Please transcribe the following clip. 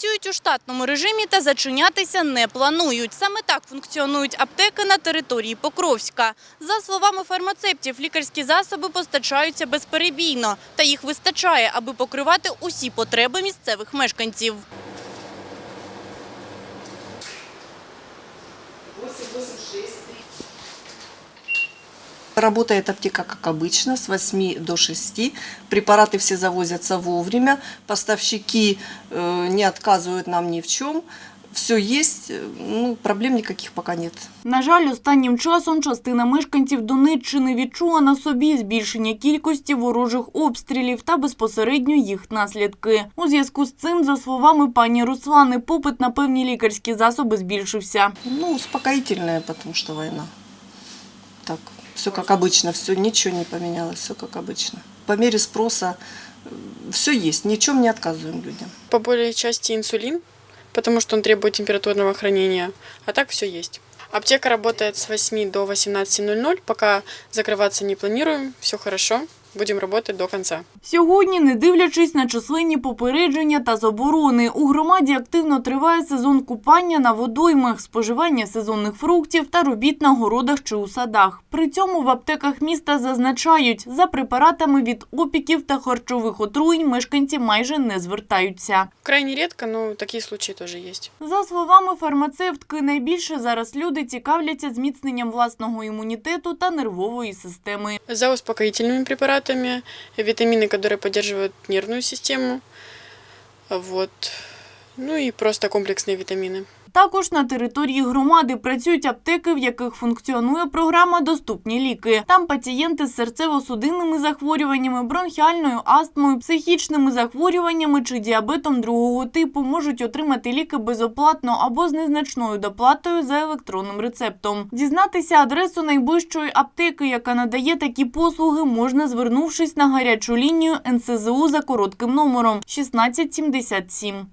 Працюють у штатному режимі та зачинятися не планують. Саме так функціонують аптеки на території Покровська. За словами фармацевтів, лікарські засоби постачаються безперебійно, та їх вистачає, аби покривати усі потреби місцевих мешканців. Работает аптека, как обычно, с 8 до 6. Препараты все завозятся вовремя. Поставщики э, не отказывают нам ни в чем. Все есть, э, ну, проблем никаких пока нет. На жаль, останнім часом частина мешканців Донеччини відчула на собі збільшення кількості ворожих обстрілів та безпосередньо їх наслідки. У зв'язку з цим, за словами пані Руслани, попит на певні лікарські засоби збільшився. Ну, успокоительное, потому что война. Так, все как обычно, все, ничего не поменялось, все как обычно. По мере спроса все есть, ни в чем не отказываем людям. По большей части инсулин, потому что он требует температурного хранения, а так все есть. Аптека работает с 8 до 18.00, пока закрываться не планируем, все хорошо, будем работать до конца. Сьогодні, не дивлячись на численні попередження та заборони, у громаді активно триває сезон купання на водоймах, споживання сезонних фруктів та робіт на городах чи у садах. При цьому в аптеках міста зазначають, за препаратами від опіків та харчових отруєнь мешканці майже не звертаються. Крайне редко, но такие случаи тоже есть. За словами фармацевтки, найбільше зараз люди цікавляться зміцненням власного імунітету та нервової системи. За успокоительными препаратами, витамины, которые поддерживают нервную систему, вот. Ну и просто комплексные витамины. Також на території громади працюють аптеки, в яких функціонує програма Доступні ліки. Там пацієнти з серцево-судинними захворюваннями, бронхіальною астмою, психічними захворюваннями чи діабетом другого типу можуть отримати ліки безоплатно або з незначною доплатою за електронним рецептом. Дізнатися адресу найближчої аптеки, яка надає такі послуги, можна звернувшись на гарячу лінію НСЗУ за коротким номером 1677.